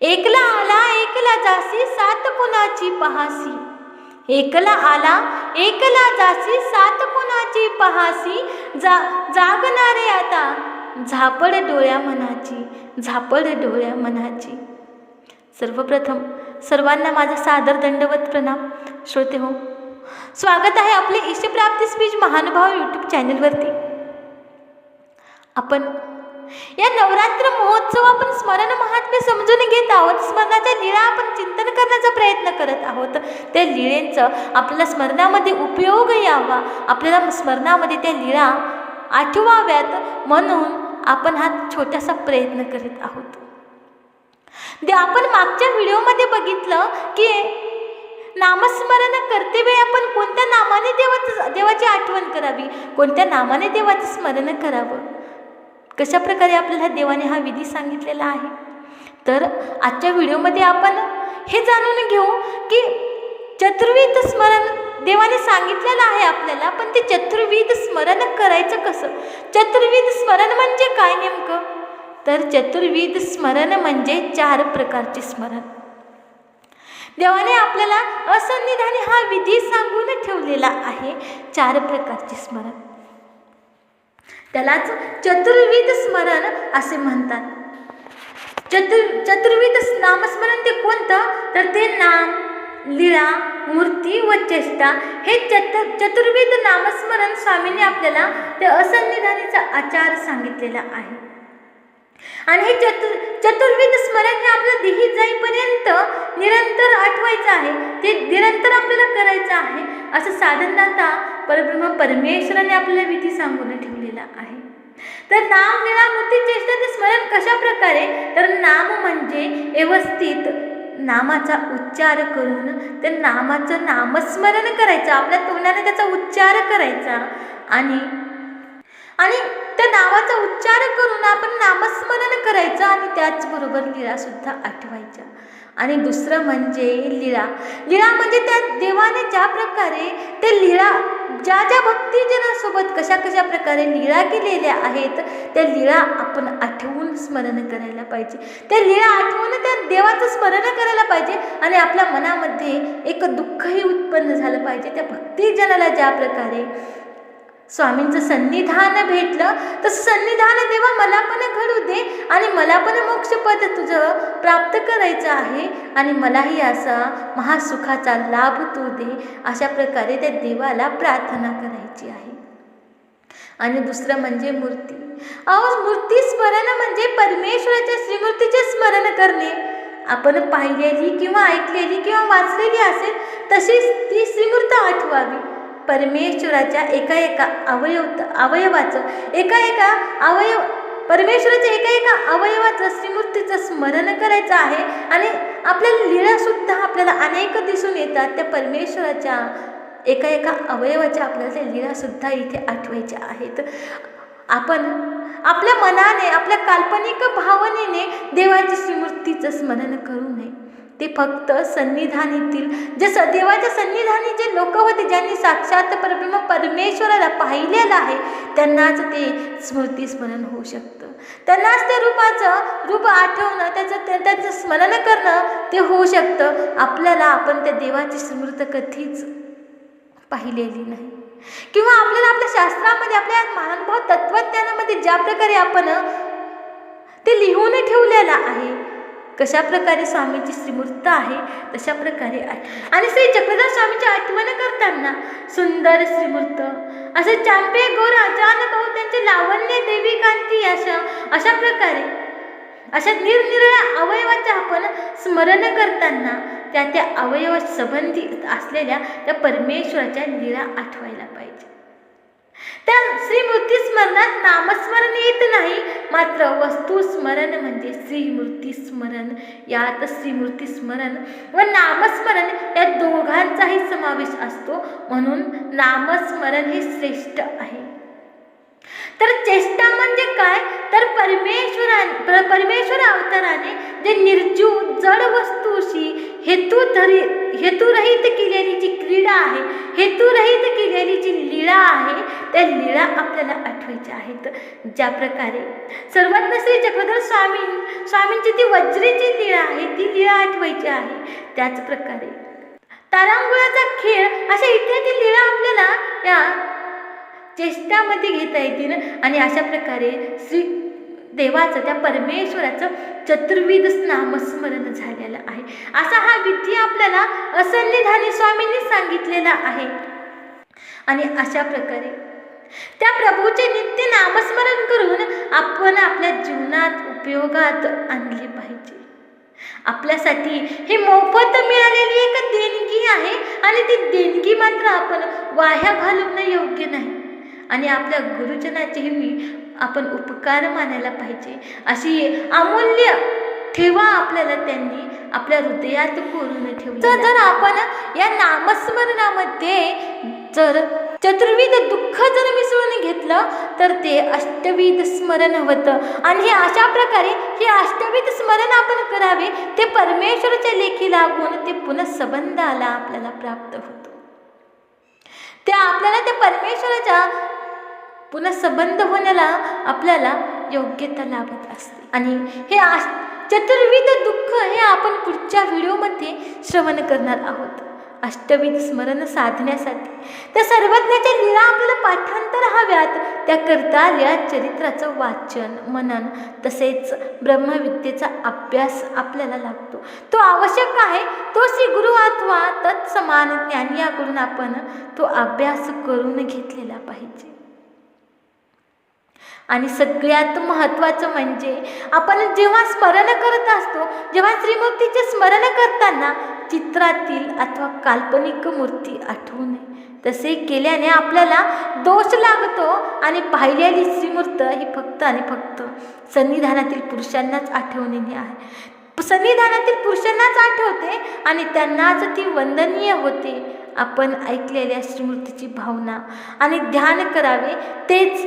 एकला आला एकला जासी सात कुणाची पहासी? एकला आला एकला जासी सात कुणाची पहासी? जा जागणारे आता झापड डोळ्या मनाची झापड डोळ्या मनाची. सर्वप्रथम सर्वांना माझा सादर दंडवत प्रणाम. श्रोते हो स्वागत आहे आपले इष्टप्राप्ती स्पीच महानुभाव यूट्यूब चॅनलवरती आपण या नवरात्र महोत्सव आपण स्मरण महात्म्य समजून घेत आहोत. स्मरणाच्या लीळा आपण चिंतन करण्याचा प्रयत्न करत आहोत. त्या लीळेंचं आपल्याला स्मरणामध्ये उपयोग यावा. आपल्याला स्मरणामध्ये त्या लीळा आठवाव्यात म्हणून आपण हा छोटासा प्रयत्न करीत आहोत. दे आपण मागच्या व्हिडिओमध्ये बघितलं की नामस्मरण करते वेळी आपण कोणत्या नामाने देवाचं देवाची आठवण करावी? कोणत्या नामाने देवाचं स्मरण करावं? कशा प्रकारे आपल्याला देवाने हा विधी सांगितलेला आहे? तर आजच्या व्हिडिओमध्ये आपण हे जाणून घेऊ की चतुर्विध स्मरण देवाने सांगितलेलं आहे आपल्याला पण ते चतुर्विध स्मरण करायचं कसं? चतुर्विध स्मरण म्हणजे काय नेमकं? तर चतुर्विध स्मरण म्हणजे चार प्रकारचे स्मरण. देवाने आपल्याला असंनिधाने हा विधी सांगून ठेवलेला आहे चार प्रकारचे स्मरण. त्यालाच चतुर्विध स्मरण असे म्हणतात. चतुर चतुर्विध नामस्मरण ते कोणतं? तर ते नाम लीळा मूर्ती व चेष्टा हे चतु चतुर्विध नामस्मरण स्वामींनी आपल्याला ते असंनिधानीचा आचार सांगितलेला आहे. आणि हे चतुर चतुर्विध स्मरण हे आपलं दिही जाईपर्यंत निरंतर आठवायचं आहे. ते निरंतर आपल्याला करायचं आहे. असं साधनदाता परब्रह्म परमेश्वराने आपल्याला विधी सांगून ठेवलेला आहे. तर नाम लीळा मूर्ती चेष्टाचे स्मरण कशा प्रकारे तर नाम म्हणजे व्यवस्थित नामाचा उच्चार करून त्या नामाचं नामस्मरण करायचं. आपल्या तोंडाने त्याचा उच्चार करायचा. आणि आणि त्या नावाचा उच्चार करून आपण नामस्मरण करायचं आणि त्याचबरोबर लीळासुद्धा आठवायच्या. आणि दुसरं म्हणजे लीळा. लीळा म्हणजे त्या देवाने ज्या प्रकारे ते लीळा ज्या ज्या भक्तिजनासोबत कशा कशा प्रकारे लीळा केलेल्या आहेत त्या लीळा आपण आठवून स्मरण करायला पाहिजे. त्या लीळा आठवून त्या देवाचं स्मरण करायला पाहिजे आणि आपल्या मनामध्ये एक दुःखही उत्पन्न झालं पाहिजे. त्या भक्तिजनाला ज्या प्रकारे स्वामींचं सन्निधान भेटलं तर सन्निधान देवा मला आणि मला पण मोक्षपद तुझं प्राप्त करायचं आहे. आणि मलाही असा महासुखाचा लाभ तू दे. अशा प्रकारे त्या देवाला प्रार्थना करायची आहे. आणि दुसरं म्हणजे मूर्ती. अहो मूर्ती स्मरण म्हणजे परमेश्वराच्या श्रीमूर्तीचे स्मरण करणे. आपण पाहिलेली किंवा ऐकलेली किंवा वाचलेली असेल तशीच ती श्रीमूर्त आठवावी. परमेश्वराच्या एका एका अवयव अवयवाचं एका एका अवयव परमेश्वराच्या एका एका अवयवाचं श्रीमूर्तीचं स्मरण करायचं आहे आणि आपल्याला लीळासुद्धा आपल्याला अनेक दिसून येतात त्या परमेश्वराच्या एका एका अवयवाच्या आपल्याला त्या लीळासुद्धा इथे आठवायच्या आहेत. आपण आपल्या मनाने आपल्या काल्पनिक भावनेने देवाची श्रीमूर्तीचं स्मरण करू नये. ते फक्त संनिधानीतील जे स देवाच्या सन्निधानी जे लोक होते ज्यांनी साक्षात परब्रह्म परमेश्वराला पाहिलेलं आहे त्यांनाच ते स्मृती स्मरण होऊ शकतं. त्यांनाच त्या रूपाचं रूप आठवणं त्याचं त्या त्याचं स्मरण करणं ते होऊ शकतं. आपल्याला आपण त्या देवाची स्मृत कधीच पाहिलेली नाही. किंवा आपल्याला आपल्या शास्त्रामध्ये आपल्या महानुभाव तत्वज्ञानामध्ये ज्या प्रकारे आपण ते लिहून ठेवलेलं आहे कशा प्रकारे स्वामीची श्रीमूर्त आहे तशा प्रकारे आणि श्री चक्रधर स्वामीची आठवण करताना सुंदर श्रीमूर्त असं चांपे गोर जान भाऊ त्यांचे लावण्य देवी कांती अशा अशा प्रकारे अशा निरनिराळ्या अवयवाचे आपण स्मरण करताना त्या त्या अवयवासंबंधी असलेल्या त्या परमेश्वराच्या लीळा आठवायला पाहिजे. त्या श्रीमूर्ती स्मरणात नामस्मरण येत नाही मात्र वस्तू स्मरण म्हणजे श्रीमूर्ती स्मरण यात श्रीमूर्ती स्मरण व नामस्मरण या दोघांचाही समावेश असतो म्हणून नामस्मरण हे श्रेष्ठ आहे. तर चेष्टा म्हणजे काय? तर परमेश्वरा परमेश्वर अवताराने जे निर्जीव जड वस्तूशी हेतू धरी हेतुरहित केलेली जी क्रीडा आहे हेतुरहित केलेली जी लीळा आहे त्या लीळा आपल्याला आठवायच्या आहेत. ज्या प्रकारे सर्वात श्री चक्रधर स्वामी स्वामींची ती वज्रीची लीळा आहे ती लीळा आठवायची आहे. त्याच प्रकारे तारांगुळाचा खेळ अशा इत्यादी लीळा आपल्याला या चेष्टामध्ये घेता येतील. आणि अशा प्रकारे श्री देवाचं त्या परमेश्वराचं चतुर्विध नामस्मरण झालेलं आहे. असा हा विधी आपल्याला असन्निधानी स्वामींनी सांगितलेला आहे. आणि अशा प्रकारे त्या प्रभूचे नित्य नामस्मरण करून आपण आपल्या जीवनात उपयोगात आणले पाहिजे. आपल्यासाठी हे मोफत मिळालेली एक देणगी आहे आणि ती देणगी मात्र आपण वाह्या घालवणं योग्य नाही. आणि आपल्या गुरुजनाचेही मी आपण उपकार मानायला पाहिजे. अशी अमूल्य ठेवा आपल्याला त्यांनी. आपल्या हृदयात कोरून ठेवली तर जर आपण या नामस्मरणामध्ये जर चतुर्विध दुःख जर मिसळून घेतलं तर ते अष्टविध स्मरण होतं. आणि हे अशा प्रकारे हे अष्टविध स्मरण आपण करावे ते परमेश्वराच्या लेखी लागून ते पुन्हा संबंधाला आपल्याला प्राप्त होतो. ते आपल्याला त्या परमेश्वराच्या पुन्हा संबंध होण्याला आपल्याला योग्यता लाभत असते. आणि हे आश चतुर्विध दुःख हे आपण पुढच्या व्हिडिओमध्ये श्रवण करणार आहोत. अष्टविध स्मरण साधण्यासाठी. त्या सर्वज्ञाच्या लीळा आपल्याला पाठांतर हव्यात. त्याकरता या चरित्राचं वाचन मनन तसेच ब्रह्मविद्येचा अभ्यास आपल्याला लागतो. तो आवश्यक आहे. तो श्री गुरु अथवा तत्समान ज्ञानी याकडून आपण तो अभ्यास करून घेतलेला पाहिजे. आणि सगळ्यात महत्त्वाचं म्हणजे आपण जेव्हा स्मरण करत असतो जेव्हा श्रीमूर्तीचे स्मरण करताना चित्रातील अथवा काल्पनिक मूर्ती आठवू नये तसे केल्याने आपल्याला दोष लागतो आणि पाहिलेली श्रीमूर्त ही फक्त आणि फक्त सन्निधानातील पुरुषांनाच आठवणीने आहे. सन्निधानातील पुरुषांनाच आठवते आणि त्यांनाच ती वंदनीय होते. आपण ऐकलेल्या श्रीमूर्तीची भावना आणि ध्यान करावे तेच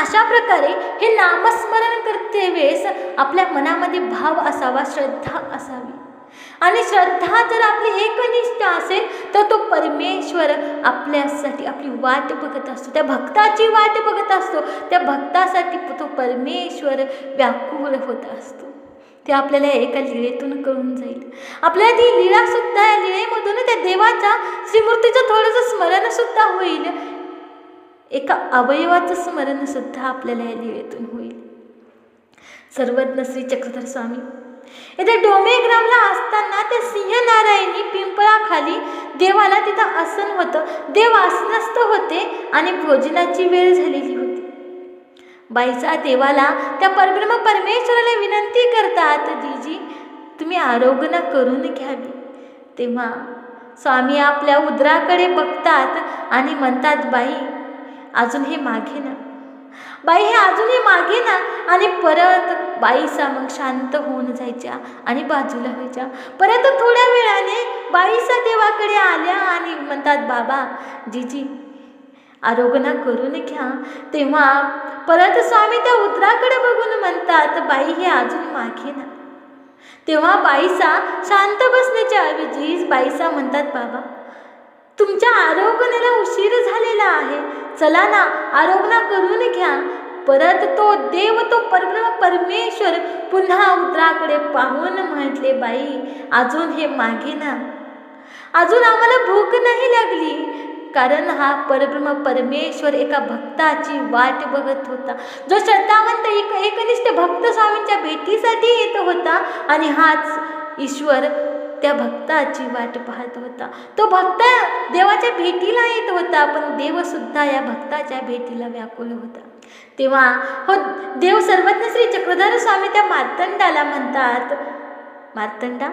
अशा प्रकारे हे नामस्मरण करते वेळेस आपल्या मनामध्ये भाव असावा श्रद्धा असावी. आणि श्रद्धा जर आपली एकनिष्ठ असेल तर तो परमेश्वर आपल्यासाठी आपली वाट बघत असतो. त्या भक्ताची वाट बघत असतो. त्या भक्तासाठी तो परमेश्वर व्याकुळ होत असतो. ते आपल्याला एका लीळेतून कळून जाईल. आपल्याला ती लीळासुद्धा या लीळेमधून त्या देवाच्या श्रीमूर्तीचं थोडंसं स्मरणसुद्धा होईल. एका अवयवाचं स्मरणसुद्धा आपल्याला या लीळेतून होईल. सर्वज्ञ श्री चक्रधर स्वामी येथे डोमेग्रामला असताना त्या सिंहनारायणी पिंपळाखाली देवाला तिथं आसन होतं. देव आसनस्थ होते आणि भोजनाची वेळ झालेली होती. बाईचा देवाला त्या परब्रह्म परमेश्वराला विनंती करतात जीजी तुम्ही आरोग्य करून घ्यावी. तेव्हा स्वामी आपल्या उदराकडे बघतात आणि म्हणतात बाई अजून हे मागे ना. बाई हे अजूनही मागे ना. आणि परत बाईसा मग शांत होऊन जायच्या आणि बाजूला व्हायच्या. परत थोड्या वेळाने बाईसा देवाकडे आल्या आणि म्हणतात बाबा जीजी आरोग्य करून घ्या. तेव्हा परत स्वामी त्या उतराकडे बघून म्हणतात बाई हे अजून मागे ना. तेव्हा बाईसा शांत बसण्याच्या ऐवजी बाईसा म्हणतात बाबा तुमच्या आरोग्याला उशीर झालेला आहे. चला ना आरोग्य करून घ्या. परत तो देव तो परब्रह्म परमेश्वर पुन्हा उतराकडे पाहून म्हटले बाई अजून हे मागे ना. अजून आम्हाला भूक नाही लागली. कारण हा परब्रह्म परमेश्वर एका भक्ताची वाट बघत होता. जो श्रद्धावंत एक एकनिष्ठ भक्त स्वामींच्या भेटीसाठी येत होता आणि हाच ईश्वर त्या भक्ताची वाट पाहत होता. तो भक्त देवाच्या भेटीला येत होता पण देवसुद्धा या भक्ताच्या भेटीला व्याकुल होता. तेव्हा हो देव सर्वज्ञ श्री चक्रधर स्वामी त्या मार्तंडाला म्हणतात मार्तंडा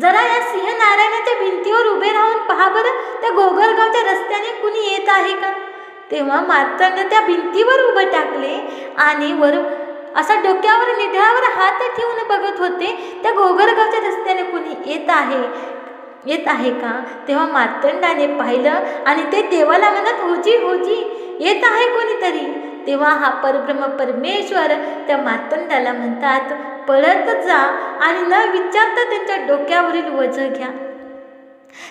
जरा या सिंहनारायणाच्या भिंतीवर उभे राहून पहा बरं त्या गोगलगावच्या रस्त्याने कुणी येत आहे का? तेव्हा मार्तंड त्या भिंतीवर उभं टाकले आणि वर असा डोक्यावर निधळावर हात ठेवून बघत होते त्या गोगरगावच्या रस्त्याने कोणी येत आहे येत आहे का? तेव्हा मार्तंडाने पाहिलं आणि ते देवाला म्हणत होजी होजी येत आहे कोणीतरी? तेव्हा हा परब्रह्म परमेश्वर त्या मार्तंडाला म्हणतात पळत जा आणि न विचारता त्यांच्या डोक्यावरील वजं घ्या.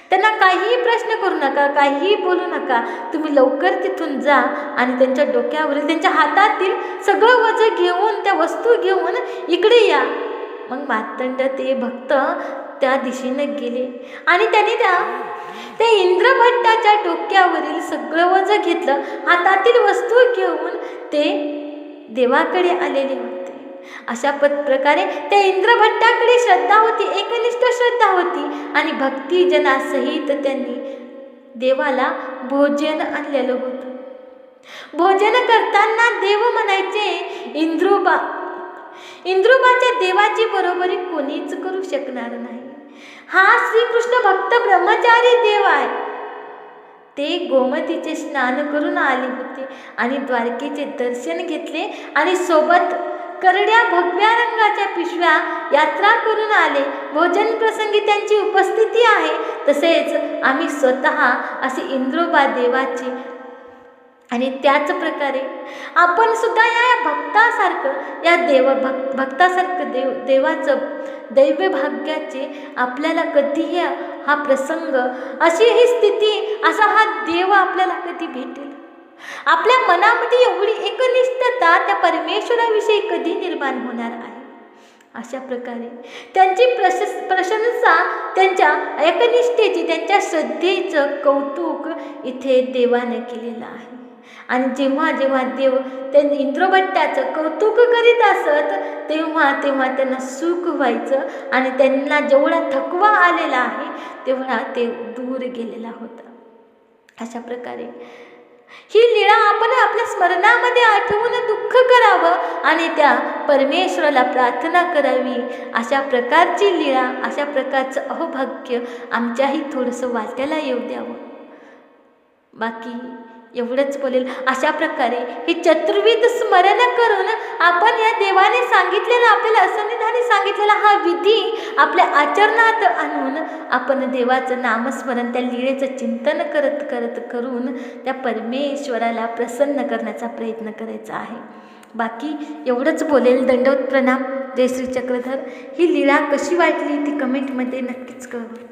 त्यांना काहीही प्रश्न करू नका काहीही बोलू नका. तुम्ही लवकर तिथून जा आणि त्यांच्या डोक्यावरील त्यांच्या हातातील सगळं वजं घेऊन त्या वस्तू घेऊन इकडे या. मग मातंड ते भक्त त्या दिशेनं गेले आणि त्यांनी त्या त्या इंद्रभट्टाच्या डोक्यावरील सगळं वजं घेतलं. हातातील वस्तू घेऊन ते देवाकडे आलेले. अशा प्रकारे त्या इंद्रभट्टाकडे श्रद्धा होती एकनिष्ठ श्रद्धा होती. आणि भक्तिजनासहित त्यांनी देवाला भोजन आणलेलं होतं. भोजन करताना देव म्हणायचे इंद्रुबा इंद्रुबाच्या देवाची बरोबरी कोणीच करू शकणार नाही. हा श्रीकृष्ण भक्त ब्रह्मचारी देव आहे. ते गोमतीचे स्नान करून आले होते आणि द्वारकेचे दर्शन घेतले आणि सोबत करड्या भगव्या रंगाच्या पिशव्या यात्रा करून आले. भोजन प्रसंगी त्यांची उपस्थिती आहे. तसेच आम्ही स्वतः असे इंद्रोबा देवाची आणि त्याच प्रकारे आपण सुद्धा या भक्तासारखं या देव भक् भक्तासारखं देव देवाचं दैव्य भाग्याचे आपल्याला कधीही हा प्रसंग अशी ही स्थिती असा हा देव आपल्याला कधी भेटेल? आपल्या मनामध्ये एवढी एकनिष्ठता त्या परमेश्वराविषयी कधी निर्माण होणार आहे? अशा प्रकारे त्यांची प्रशस प्रशंसा त्यांच्या एकनिष्ठेची त्यांच्या श्रद्धेचं कौतुक इथे देवाने केलेलं आहे. आणि जेव्हा जेव्हा देव त्या इंद्रभट्टाचं कौतुक करीत असत तेव्हा तेव्हा त्यांना सुख व्हायचं आणि त्यांना जेवढा थकवा आलेला आहे तेवढा ते दूर गेलेला होता. अशा प्रकारे ही लीळा आपण आपल्या स्मरणामध्ये आठवून दुःख करावं आणि त्या परमेश्वराला प्रार्थना करावी. अशा प्रकारची लीळा अशा प्रकारचं अहोभाग्य आमच्याही थोडंसं वाट्याला येऊ द्यावं. बाकी एवढंच बोलेल. अशा प्रकारे हे चतुर्विध स्मरण करून आपण या देवाने सांगितलेला आपल्याला असंनिधाने सांगितलेला हा विधी आपल्या आचरणात आणून आपण देवाचं नामस्मरण त्या लीळेचं चिंतन करत करत करून त्या परमेश्वराला प्रसन्न करण्याचा प्रयत्न करायचा आहे. बाकी एवढंच बोलेल दंडवत प्रणाम. जय श्री चक्रधर. ही लीळा कशी वाटली ती कमेंटमध्ये नक्कीच कळवा.